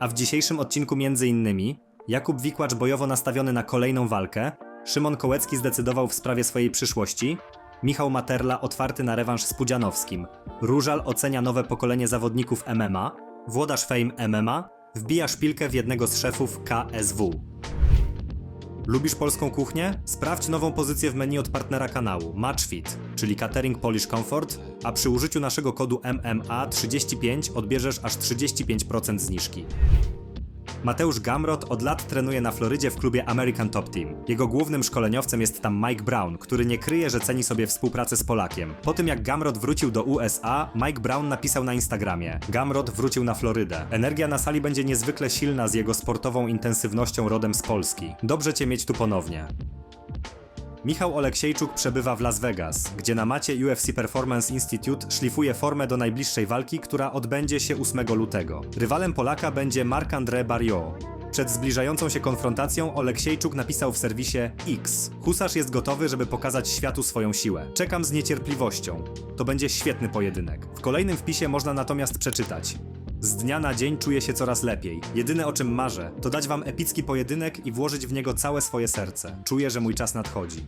A w dzisiejszym odcinku między innymi Jakub Wikłacz bojowo nastawiony na kolejną walkę, Szymon Kołecki zdecydował w sprawie swojej przyszłości, Michał Materla otwarty na rewanż z Pudzianowskim, Różal ocenia nowe pokolenie zawodników MMA, Włodarz Fame MMA wbija szpilkę w jednego z szefów KSW. Lubisz polską kuchnię? Sprawdź nową pozycję w menu od partnera kanału MatchFit, czyli Catering Polish Comfort, a przy użyciu naszego kodu MMA35 odbierzesz aż 35% zniżki. Mateusz Gamrot od lat trenuje na Florydzie w klubie American Top Team. Jego głównym szkoleniowcem jest tam Mike Brown, który nie kryje, że ceni sobie współpracę z Polakiem. Po tym jak Gamrot wrócił do USA, Mike Brown napisał na Instagramie: Gamrot wrócił na Florydę. Energia na sali będzie niezwykle silna z jego sportową intensywnością rodem z Polski. Dobrze cię mieć tu ponownie. Michał Oleksiejczuk przebywa w Las Vegas, gdzie na macie UFC Performance Institute szlifuje formę do najbliższej walki, która odbędzie się 8 lutego. Rywalem Polaka będzie Marc-André Barriot. Przed zbliżającą się konfrontacją Oleksiejczuk napisał w serwisie X. Husarz jest gotowy, żeby pokazać światu swoją siłę. Czekam z niecierpliwością. To będzie świetny pojedynek. W kolejnym wpisie można natomiast przeczytać. Z dnia na dzień czuję się coraz lepiej. Jedyne o czym marzę, to dać wam epicki pojedynek i włożyć w niego całe swoje serce. Czuję, że mój czas nadchodzi.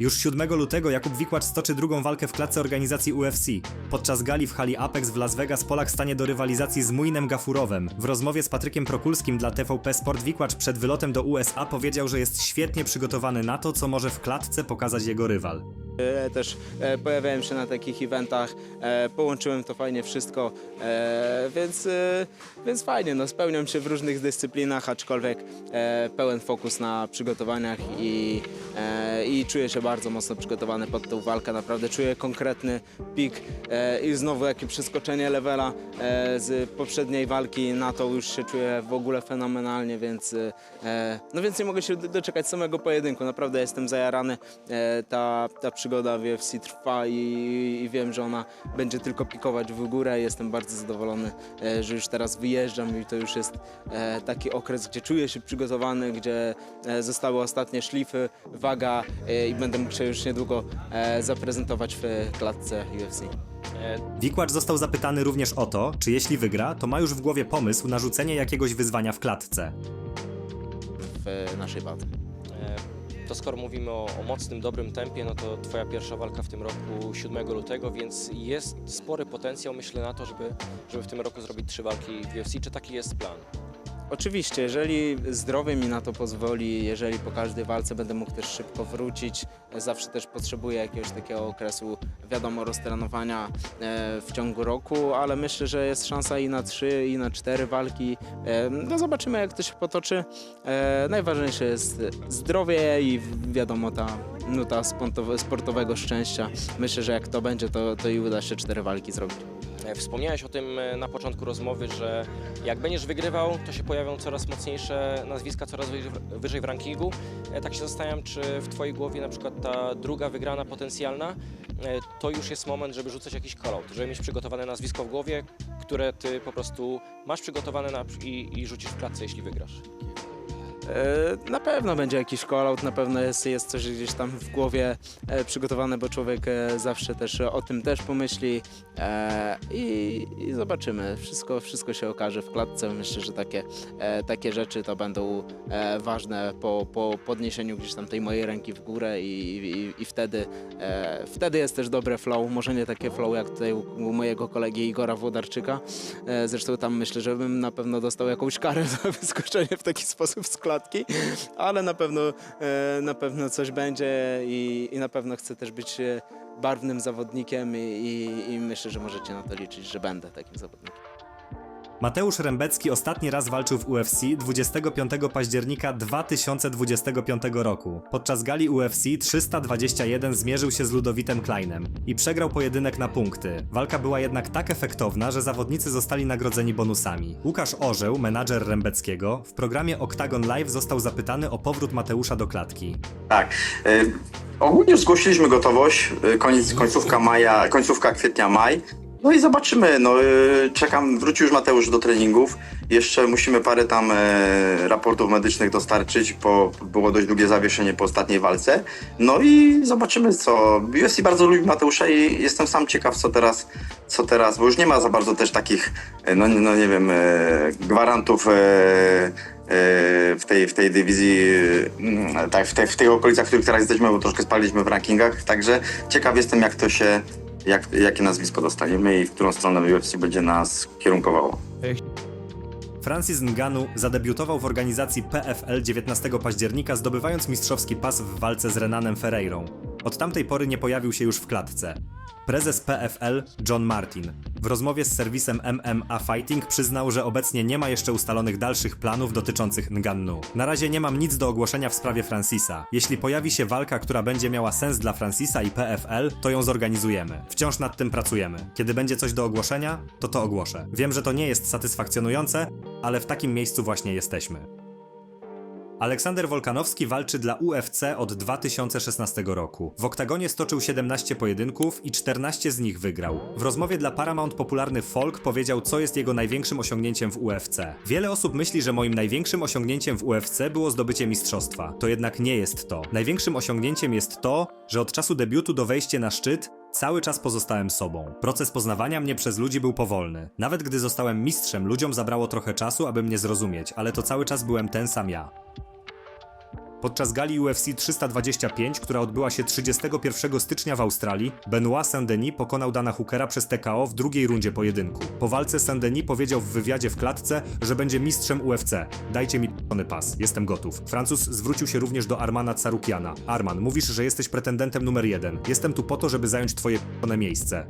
Już 7 lutego Jakub Wikłacz stoczy drugą walkę w klatce organizacji UFC. Podczas gali w hali Apex w Las Vegas Polak stanie do rywalizacji z Muinem Gafurowem. W rozmowie z Patrykiem Prokulskim dla TVP Sport Wikłacz przed wylotem do USA powiedział, że jest świetnie przygotowany na to, co może w klatce pokazać jego rywal. Też e, pojawiałem się na takich eventach, e, połączyłem to fajnie wszystko, e, więc, więc fajnie, no, spełniam się w różnych dyscyplinach, aczkolwiek pełen fokus na przygotowaniach i, i czuję się bardzo mocno przygotowany pod tą walkę, naprawdę czuję konkretny pik e, i znowu jakie przeskoczenie levela e, z poprzedniej walki na to już się czuję w ogóle fenomenalnie, więc, e, no więc nie mogę się do- doczekać samego pojedynku, naprawdę jestem zajarany, ta, ta przygoda w UFC trwa i, i wiem, że ona będzie tylko pikować w górę. Jestem bardzo zadowolony, że już teraz wyjeżdżam i to już jest taki okres, gdzie czuję się przygotowany, gdzie zostały ostatnie szlify, waga i będę mógł się już niedługo e, zaprezentować w klatce UFC. Wikłacz został zapytany również o to, czy jeśli wygra, to ma już w głowie pomysł na rzucenie jakiegoś wyzwania w klatce. w naszej walce. E, To skoro mówimy o, o mocnym, dobrym tempie, no to Twoja pierwsza walka w tym roku 7 lutego, więc jest spory potencjał, myślę, na to, żeby, żeby w tym roku zrobić trzy walki w UFC. Czy taki jest plan? Oczywiście, jeżeli zdrowie mi na to pozwoli, jeżeli po każdej walce będę mógł też szybko wrócić, e, zawsze też potrzebuję jakiegoś takiego okresu, wiadomo, roztrenowania e, w ciągu roku, ale myślę, że jest szansa i na trzy, i na cztery walki. E, No zobaczymy, jak to się potoczy. Najważniejsze jest zdrowie i wiadomo, ta nuta sportowego szczęścia. Myślę, że jak to będzie, to, to i uda się cztery walki zrobić. E, Wspomniałeś o tym e, na początku rozmowy, że jak będziesz wygrywał, to się pojawią coraz mocniejsze nazwiska, coraz wyżej, w rankingu. E, Tak się zastanawiam, czy w Twojej głowie na przykład ta druga wygrana potencjalna, to już jest moment, żeby rzucać jakiś call-out, żeby mieć przygotowane nazwisko w głowie, które Ty po prostu masz przygotowane i, i rzucisz w klatce, jeśli wygrasz. E, Na pewno będzie jakiś call-out, na pewno jest, jest coś gdzieś tam w głowie e, przygotowane, bo człowiek e, zawsze też o tym też pomyśli i, i zobaczymy. Wszystko, wszystko się okaże w klatce. Myślę, że takie, takie rzeczy to będą ważne po, po podniesieniu gdzieś tam tej mojej ręki w górę i, i, i wtedy, wtedy jest też dobre flow. Może nie takie flow jak tutaj u, mojego kolegi Igora Włodarczyka. Zresztą tam myślę, że bym na pewno dostał jakąś karę za wyskoczenie w taki sposób z klatki, ale na pewno, e, na pewno coś będzie i, i na pewno chcę też być e, barwnym zawodnikiem i, i, i myślę, że możecie na to liczyć, że będę takim zawodnikiem. Mateusz Rembecki ostatni raz walczył w UFC 25 października 2025 roku. Podczas gali UFC 321 zmierzył się z Ludowitem Kleinem i przegrał pojedynek na punkty. Walka była jednak tak efektowna, że zawodnicy zostali nagrodzeni bonusami. Łukasz Orzeł, menadżer Rembeckiego, w programie Octagon Live został zapytany o powrót Mateusza do klatki. Tak. Y, ogólnie zgłosiliśmy gotowość. Y, koniec, końcówka maja, końcówka kwietnia, maj. No i zobaczymy. No, y, czekam, wrócił już Mateusz do treningów. Jeszcze musimy parę tam e, raportów medycznych dostarczyć, bo było dość długie zawieszenie po ostatniej walce. No i zobaczymy co. UFC bardzo lubi Mateusza i jestem sam ciekaw, co teraz, co teraz, bo już nie ma za bardzo też takich, e, no, no nie wiem, e, gwarantów. W tej, w tej dywizji, mm, tak, w, tej, w tych okolicach, w których teraz jesteśmy, bo troszkę spaliśmy w rankingach, także ciekaw jestem, jak to się, jak, jakie nazwisko dostaniemy i w którą stronę UFC będzie nas kierunkowało. Francis Ngannou zadebiutował w organizacji PFL 19 października, zdobywając mistrzowski pas w walce z Renanem Ferreirą. Od tamtej pory nie pojawił się już w klatce. Prezes PFL John Martin w rozmowie z serwisem MMA Fighting przyznał, że obecnie nie ma jeszcze ustalonych dalszych planów dotyczących Ngannou. Na razie nie mam nic do ogłoszenia w sprawie Francisa. Jeśli pojawi się walka, która będzie miała sens dla Francisa i PFL, to ją zorganizujemy. Wciąż nad tym pracujemy. Kiedy będzie coś do ogłoszenia, to to ogłoszę. Wiem, że to nie jest satysfakcjonujące, ale w takim miejscu właśnie jesteśmy. Aleksander Wolkanowski walczy dla UFC od 2016 roku. W oktagonie stoczył 17 pojedynków i 14 z nich wygrał. W rozmowie dla Paramount popularny Folk powiedział, co jest jego największym osiągnięciem w UFC. Wiele osób myśli, że moim największym osiągnięciem w UFC było zdobycie mistrzostwa. To jednak nie jest to. Największym osiągnięciem jest to, że od czasu debiutu do wejścia na szczyt Cały czas pozostałem sobą. Proces poznawania mnie przez ludzi był powolny. Nawet gdy zostałem mistrzem, ludziom zabrało trochę czasu, aby mnie zrozumieć, ale to cały czas byłem ten sam ja. Podczas gali UFC 325, która odbyła się 31 stycznia w Australii, Benoit Saint-Denis pokonał Dana Hookera przez TKO w drugiej rundzie pojedynku. Po walce Saint-Denis powiedział w wywiadzie w klatce, że będzie mistrzem UFC. Dajcie mi p***ny pas, jestem gotów. Francuz zwrócił się również do Armana Carukiana. Arman, mówisz, że jesteś pretendentem numer jeden. Jestem tu po to, żeby zająć twoje p***ne miejsce.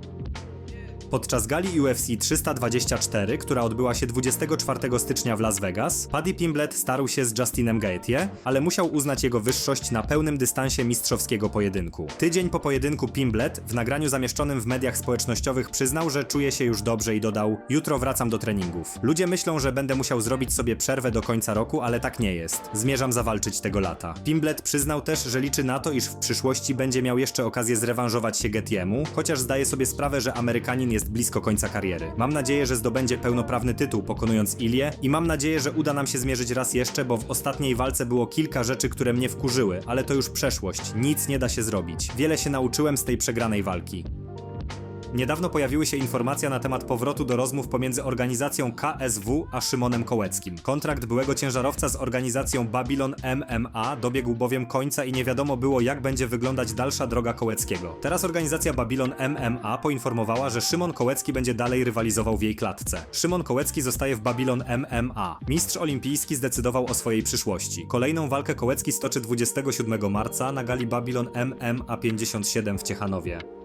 Podczas gali UFC 324, która odbyła się 24 stycznia w Las Vegas, Paddy Pimblett starł się z Justinem Gaethje, ale musiał uznać jego wyższość na pełnym dystansie mistrzowskiego pojedynku. Tydzień po pojedynku Pimblett w nagraniu zamieszczonym w mediach społecznościowych przyznał, że czuje się już dobrze i dodał: Jutro wracam do treningów. Ludzie myślą, że będę musiał zrobić sobie przerwę do końca roku, ale tak nie jest. Zmierzam zawalczyć tego lata. Pimblett przyznał też, że liczy na to, iż w przyszłości będzie miał jeszcze okazję zrewanżować się Getiemu, chociaż zdaje sobie sprawę, że Amerykanin jest blisko końca kariery. Mam nadzieję, że zdobędzie pełnoprawny tytuł pokonując Ilię i mam nadzieję, że uda nam się zmierzyć raz jeszcze, bo w ostatniej walce było kilka rzeczy, które mnie wkurzyły, ale to już przeszłość. Nic nie da się zrobić. Wiele się nauczyłem z tej przegranej walki. Niedawno pojawiły się informacje na temat powrotu do rozmów pomiędzy organizacją KSW a Szymonem Kołeckim. Kontrakt byłego ciężarowca z organizacją Babylon MMA dobiegł bowiem końca i nie wiadomo było, jak będzie wyglądać dalsza droga Kołeckiego. Teraz organizacja Babylon MMA poinformowała, że Szymon Kołecki będzie dalej rywalizował w jej klatce. Szymon Kołecki zostaje w Babylon MMA. Mistrz olimpijski zdecydował o swojej przyszłości. Kolejną walkę Kołecki stoczy 27 marca na gali Babylon MMA 57 w Ciechanowie.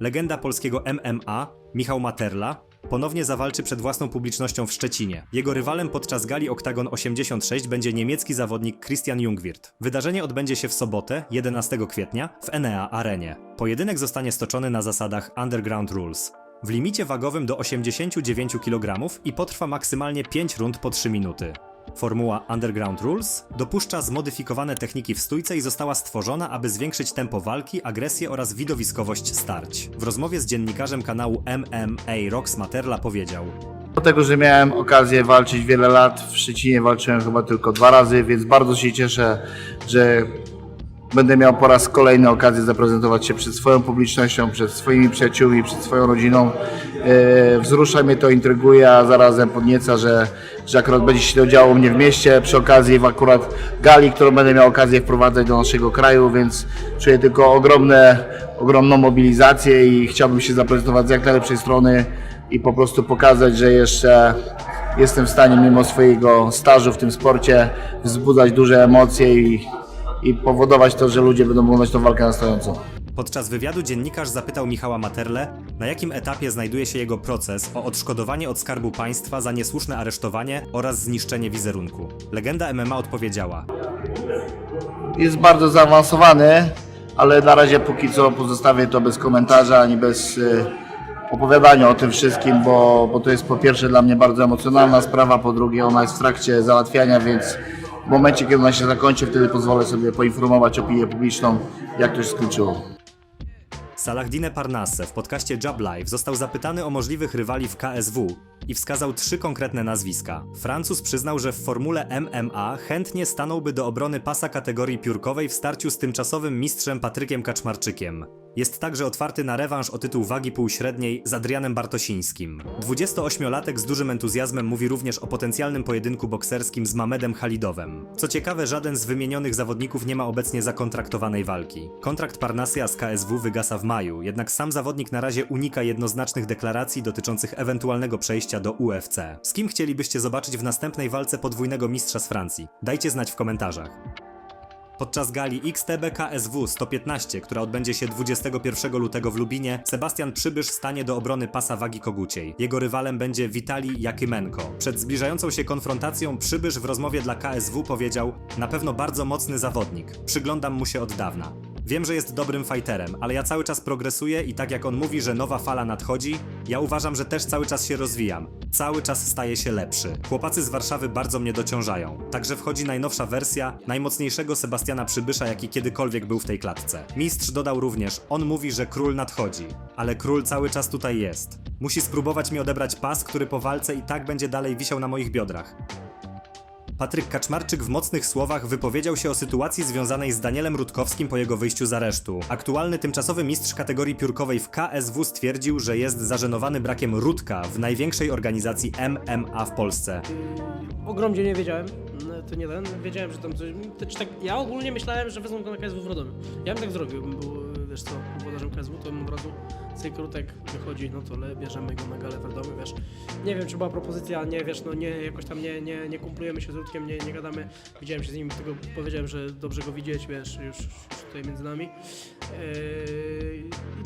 Legenda polskiego MMA, Michał Materla, ponownie zawalczy przed własną publicznością w Szczecinie. Jego rywalem podczas gali Octagon 86 będzie niemiecki zawodnik Christian Jungwirth. Wydarzenie odbędzie się w sobotę, 11 kwietnia, w Enea Arenie. Pojedynek zostanie stoczony na zasadach Underground Rules. W limicie wagowym do 89 kg i potrwa maksymalnie 5 rund po 3 minuty. Formuła Underground Rules dopuszcza zmodyfikowane techniki w stójce i została stworzona, aby zwiększyć tempo walki, agresję oraz widowiskowość starć. W rozmowie z dziennikarzem kanału MMA Rox Materla powiedział: Do tego, że miałem okazję walczyć wiele lat, w Szczecinie walczyłem chyba tylko dwa razy, więc bardzo się cieszę, że będę miał po raz kolejny okazję zaprezentować się przed swoją publicznością, przed swoimi przyjaciółmi, przed swoją rodziną. E, Wzrusza mnie to, intryguje, a zarazem podnieca, że, że akurat będzie się to działo u mnie w mieście, przy okazji w akurat gali, którą będę miał okazję wprowadzać do naszego kraju, więc czuję tylko ogromne, ogromną mobilizację i chciałbym się zaprezentować z jak najlepszej strony i po prostu pokazać, że jeszcze jestem w stanie mimo swojego stażu w tym sporcie wzbudzać duże emocje i, i powodować to, że ludzie będą oglądać tą walkę na stojąco. Podczas wywiadu dziennikarz zapytał Michała Materle, na jakim etapie znajduje się jego proces o odszkodowanie od Skarbu Państwa za niesłuszne aresztowanie oraz zniszczenie wizerunku. Legenda MMA odpowiedziała: Jest bardzo zaawansowany, ale na razie póki co pozostawię to bez komentarza ani bez y, opowiadania o tym wszystkim, bo, bo to jest po pierwsze dla mnie bardzo emocjonalna sprawa, po drugie ona jest w trakcie załatwiania, więc w momencie kiedy ona się zakończy, wtedy pozwolę sobie poinformować opinię publiczną, jak to się skończyło. Salahdine Parnasse w podcaście Job Live został zapytany o możliwych rywali w KSW i wskazał trzy konkretne nazwiska. Francuz przyznał, że w formule MMA chętnie stanąłby do obrony pasa kategorii piórkowej w starciu z tymczasowym mistrzem Patrykiem Kaczmarczykiem. Jest także otwarty na rewanż o tytuł wagi półśredniej z Adrianem Bartosińskim. 28-latek z dużym entuzjazmem mówi również o potencjalnym pojedynku bokserskim z Mamedem Halidowem. Co ciekawe, żaden z wymienionych zawodników nie ma obecnie zakontraktowanej walki. Kontrakt Parnasia z KSW wygasa w maju, jednak sam zawodnik na razie unika jednoznacznych deklaracji dotyczących ewentualnego przejścia do UFC. Z kim chcielibyście zobaczyć w następnej walce podwójnego mistrza z Francji? Dajcie znać w komentarzach. Podczas gali XTB KSW 115, która odbędzie się 21 lutego w Lubinie, Sebastian Przybysz stanie do obrony pasa wagi koguciej. Jego rywalem będzie Witali Jakymenko. Przed zbliżającą się konfrontacją Przybysz w rozmowie dla KSW powiedział: Na pewno bardzo mocny zawodnik. Przyglądam mu się od dawna. Wiem, że jest dobrym fighterem, ale ja cały czas progresuję i tak jak on mówi, że nowa fala nadchodzi, ja uważam, że też cały czas się rozwijam. Cały czas staję się lepszy. Chłopacy z Warszawy bardzo mnie dociążają. Także wchodzi najnowsza wersja najmocniejszego Sebastiana Przybysza, jaki kiedykolwiek był w tej klatce. Mistrz dodał również, on mówi, że król nadchodzi, ale król cały czas tutaj jest. Musi spróbować mi odebrać pas, który po walce i tak będzie dalej wisiał na moich biodrach. Patryk Kaczmarczyk w mocnych słowach wypowiedział się o sytuacji związanej z Danielem Rutkowskim po jego wyjściu z aresztu. Aktualny tymczasowy mistrz kategorii piórkowej w KSW stwierdził, że jest zażenowany brakiem Rutka w największej organizacji MMA w Polsce. O Gromdzie nie wiedziałem, no, to nie ten, wiedziałem, że tam coś, to, czy tak, ja ogólnie myślałem, że wezmą go na KSW w Radomiu. Ja bym tak zrobił, bym był, wiesz co, włodarzem KSW, to od razu cyk, Rutek wychodzi, no to le, bierzemy go na galę w Radomiu, wiesz. Nie wiem, czy była propozycja, nie, wiesz, no nie, jakoś tam nie, nie, nie kumplujemy się z Rutkiem, nie, nie gadamy, widziałem się z nim, tylko powiedziałem, że dobrze go widzieć, wiesz, już, już tutaj między nami. Yy,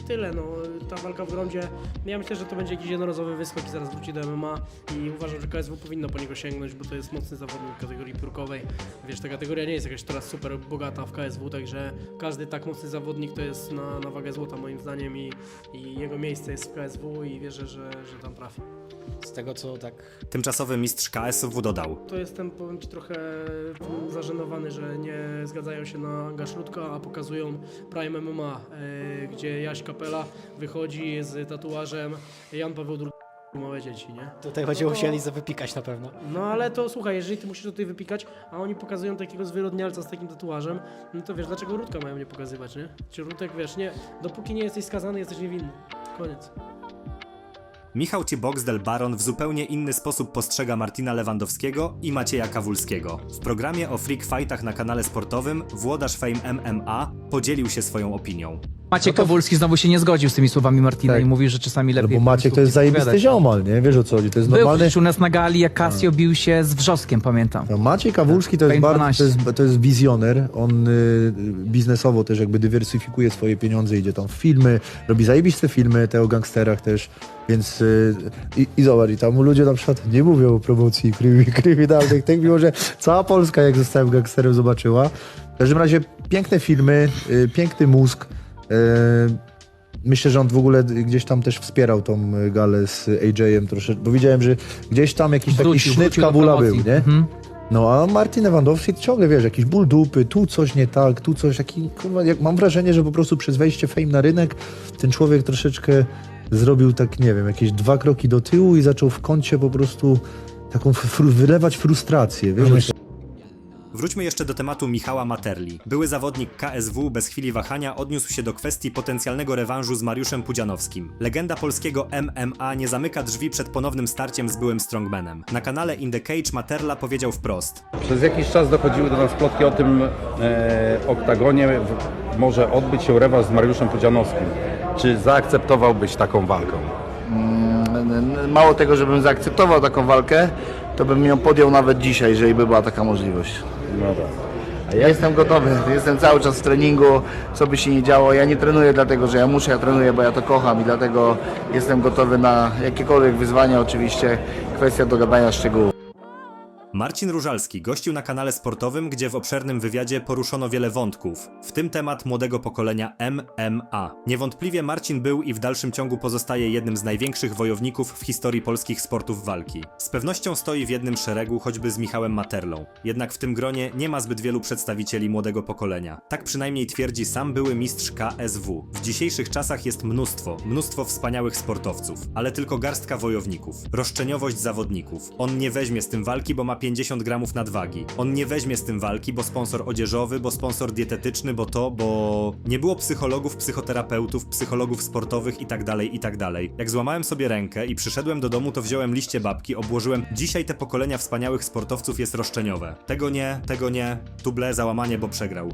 I tyle, no, ta walka w Grondzie, ja myślę, że to będzie jakiś jednorazowy wyskok i zaraz wróci do MMA i uważam, że KSW powinno po niego sięgnąć, bo to jest mocny zawodnik kategorii piórkowej. Wiesz, ta kategoria nie jest jakaś teraz super bogata w KSW, także każdy tak mocny zawodnik to jest na, na wagę złota moim zdaniem i, i jego miejsce jest w KSW i wierzę, że, że tam trafi. Z tego co tak Tymczasowy mistrz KSW dodał. To jestem, powiem Ci, trochę zażenowany, że nie zgadzają się na Gaszlutka, a pokazują Prime MMA, e, gdzie Jaś Kapela wychodzi z tatuażem Jan Paweł II małe dzieci, nie? tutaj będziemy musieli za wypikać na pewno. No ale to słuchaj, jeżeli ty musisz tutaj wypikać, a oni pokazują takiego zwyrodnialca z takim tatuażem, no to wiesz, dlaczego Rutka mają nie pokazywać, nie? Czy Rutek, wiesz, nie, dopóki nie jesteś skazany, jesteś niewinny. Koniec. Michał Cieboksdel Baron w zupełnie inny sposób postrzega Martina Lewandowskiego i Macieja Kawulskiego. W programie o freak fightach na kanale sportowym Włodarz Fame MMA podzielił się swoją opinią. Maciek Kowulski znowu się nie zgodził z tymi słowami Martina Tak. i mówi, że czasami No lepiej... bo Maciek to jest zajebisty ziomal, nie? Wiesz o co chodzi, to jest Był normalny... przecież u nas na gali, jak Casio bił się z Wrzoskiem, pamiętam. No, Maciej Kawulski to jest Fame bardzo, 12. to jest, to jest wizjoner, on y, biznesowo też jakby dywersyfikuje swoje pieniądze, idzie tam w filmy, robi zajebiste filmy, te o gangsterach też, więc y, i, i zobacz, i tam ludzie na przykład nie mówią o promocji krymi- kryminalnych, tak mimo że cała Polska jak zostałem gangsterem zobaczyła. W każdym razie piękne filmy, y, piękny mózg, Myślę, że on w ogóle gdzieś tam też wspierał tą galę z AJ-em troszeczkę, bo widziałem, że gdzieś tam jakiś taki Wrócił, sznyt Kabula był, nie? Mhm. No a Martin Lewandowski ciągle, wiesz, jakiś ból dupy, tu coś nie tak, tu coś, taki, kurwa, jak mam wrażenie, że po prostu przez wejście fame na rynek ten człowiek troszeczkę zrobił tak, nie wiem, jakieś dwa kroki do tyłu i zaczął w kącie po prostu taką fru- wylewać frustrację, wiesz? Wróćmy jeszcze do tematu Michała Materli. Były zawodnik KSW bez chwili wahania odniósł się do kwestii potencjalnego rewanżu z Mariuszem Pudzianowskim. Legenda polskiego MMA nie zamyka drzwi przed ponownym starciem z byłym strongmanem. Na kanale In The Cage Materla powiedział wprost. Przez jakiś czas dochodziły do nas plotki o tym e, oktagonie w, może odbyć się rewanż z Mariuszem Pudzianowskim. Czy zaakceptowałbyś taką walkę? Mało tego, żebym zaakceptował taką walkę, to bym ją podjął nawet dzisiaj, jeżeli by była taka możliwość. No tak. Ja jestem gotowy, jestem cały czas w treningu, co by się nie działo. Ja nie trenuję dlatego, że ja muszę, ja trenuję, bo ja to kocham i dlatego jestem gotowy na jakiekolwiek wyzwania, oczywiście kwestia dogadania szczegółów. Marcin Różalski gościł na kanale sportowym, gdzie w obszernym wywiadzie poruszono wiele wątków, w tym temat młodego pokolenia MMA. Niewątpliwie Marcin był i w dalszym ciągu pozostaje jednym z największych wojowników w historii polskich sportów walki. Z pewnością stoi w jednym szeregu choćby z Michałem Materlą. Jednak w tym gronie nie ma zbyt wielu przedstawicieli młodego pokolenia. Tak przynajmniej twierdzi sam były mistrz KSW. W dzisiejszych czasach jest mnóstwo, mnóstwo wspaniałych sportowców, ale tylko garstka wojowników. Roszczeniowość zawodników. On nie weźmie z tym walki, bo ma 50 gramów nadwagi. On nie weźmie z tym walki, bo sponsor odzieżowy, bo sponsor dietetyczny, bo to, bo... Nie było psychologów, psychoterapeutów, psychologów sportowych i tak dalej, i tak. Jak złamałem sobie rękę i przyszedłem do domu, to wziąłem liście babki, obłożyłem dzisiaj te pokolenia wspaniałych sportowców jest roszczeniowe. Tego nie, tego nie, tuble, załamanie, bo przegrał.